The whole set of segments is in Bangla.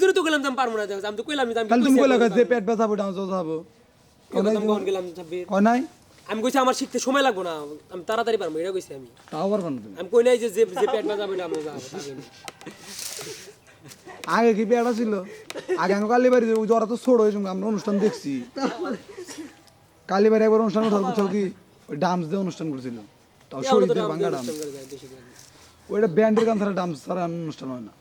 জন্য তো গেলাম পারব না আমি তো কইলাম তাহলে তুমি কইলা যে পেট ব্যথা বড় ডাউন যাব কইলাম, আমি গেলাম সাব্বির? নাই আমি কইছি আমার শিখতে সময় লাগবো না আমি তাড়াতাড়ি পারব এটা কইছি আমি। তাও পারবা না আমি কই নাই যে যে পেট বাজাবো এটা আমি যাব আগে কি পেটা ছিল আগে আমি কালীবাড়ি জ্বর তো ছোট হয়েছে আমরা অনুষ্ঠান দেখছি। কালীবাড়ি একবার অনুষ্ঠান উঠার বুঝছ কি? ওই ডান্স দিয়ে অনুষ্ঠান করছিল। তাও শরীর ডান্স ভাঙ্গা। ওইটা ব্যান্ডের গান ছাড়া ডান্স ছাড়া অনুষ্ঠান হয় না।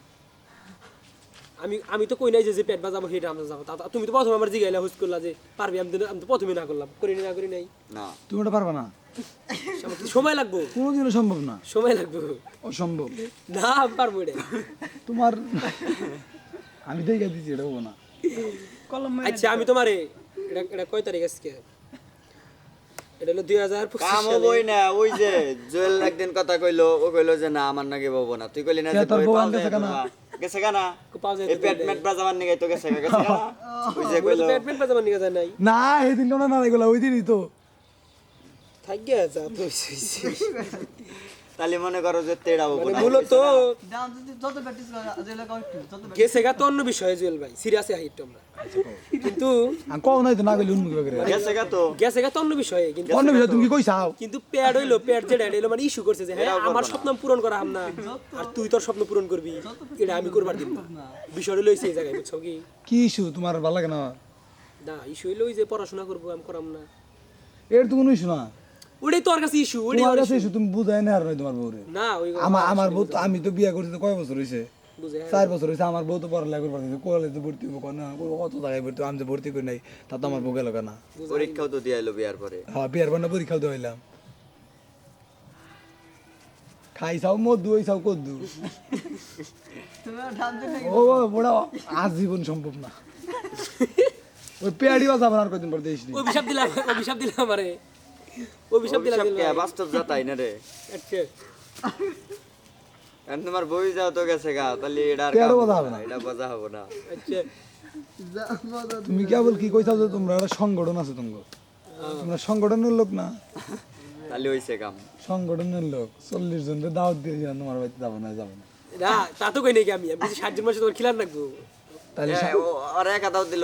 আমি আমি তো কই নাই যে যে পেট বাজাবো সেটা আমরা যাব তা- তুমি তো প্রথমে আমার জিগাইলা হুস করলা যে পারবি আমি তো আমি তো প্রথমে না করলাম। করি না করি নাই না। তুমি ওটা পারবা না। সময় লাগবো। কোনোদিনও সম্ভব না। সময় লাগবে। অসম্ভব। না আমি পারব এটা। তোমার আমি দেখে দিচ্ছি এটা হব না। কলম আচ্ছা আমি তোমারে এটা এটা কয় তারিখ আজকে? এটা হলো দুই হাজার পঁচিশ কাম। হবই না ওই যে জুয়েল একদিন কথা কইলো ও কইলো যে না আমার নাকি বলব না। তুই কইলি না যে থাকে না? গেছে যায় এই মেট বাজাবার নিগে তো গেছে গা, গেছে। ওই যে কইলো। পেট পেট বাজাবার নিয়ে যায় নাই। না সেদিন কেন না এগুলো ওই দিনই তো। থাকিয়ে যা তো। তাহলে মনে করো যে তেড়া হব মানে মূলত দাম যদি যত প্র্যাকটিস করা যে লাগা একটু যত গেছে গা তো অন্য বিষয় জুয়েল ভাই। সিরিয়াসে হাইট আমরা কিন্তু কও নাই তো না গেলে উন্মুখ করে গেছে গা তো। গেছে গা তো অন্য বিষয়ে কিন্তু অন্য বিষয় তুমি কি কইছাও কিন্তু প্যাড হইল প্যাড যেটা এটা হইল মানে ইস্যু করছে যে হ্যাঁ আমার স্বপ্ন পূরণ করা হাম না আর তুই তোর স্বপ্ন পূরণ করবি। এটা আমি করবার দিব না বিষয় হইল এই জায়গায় বুঝছ কি? কি ইস্যু তোমার ভালো লাগে না? না ইস্যু হইল ওই যে পড়াশোনা করব আমি করাম না। এর তো কোনো ইস্যু না। ওটাই তোর কাছে ইস্যু ওটাই তোমার কাছে ইস্যু তুমি বুঝাই না আর নাই তোমার বউরে। না ওই আমার আমার বউ আমি তো বিয়ে করছি তো কয় বছর হয়েছে বুঝে চার বছর হয়েছে আমার বউ তো পড়ালেখা করবার কলেজে ভর্তি হব না কত জায়গায় ভর্তি আমি তো ভর্তি করি নাই তা তো আমার বউ গেল কেনা? পরীক্ষাও তো দিয়ে বিয়ার পরে। হ্যাঁ বিয়ার বান্না পরীক্ষা দিতে হইলাম। খাই চাও মধু ওই চাও কদ্দু। ও বড়া আজীবন সম্ভব না। ওই পেয়ারি বাজাবার আর কদিন পর নি। অভিশাপ দিলাম অভিশাপ দিলাম আমারে অভিশাপ দিলাম অভিশাপ বাস্তব যাতাই না রে। আচ্ছা। এখন তোমার বই যাও তো গেছে গা তাহলে এটা আর বাজা হবে হবে না? না। এটা বাজা হবে না। আচ্ছা। তুমি কেবল কি কইছাও যে তোমরা একটা সংগঠন আছে তোমার? তোমরা সংগঠনের লোক না? তাহলে হইছে কাম। সংগঠনের লোক চল্লিশ জনকে দাওয়াত দিয়ে দিলাম, তোমার বাড়িতে যাব না যাব না। তা তো কই নাকি আমি? আমি ষাট জন মাসে তোমার খিলার রাখব। তাহলে আর এক দিল।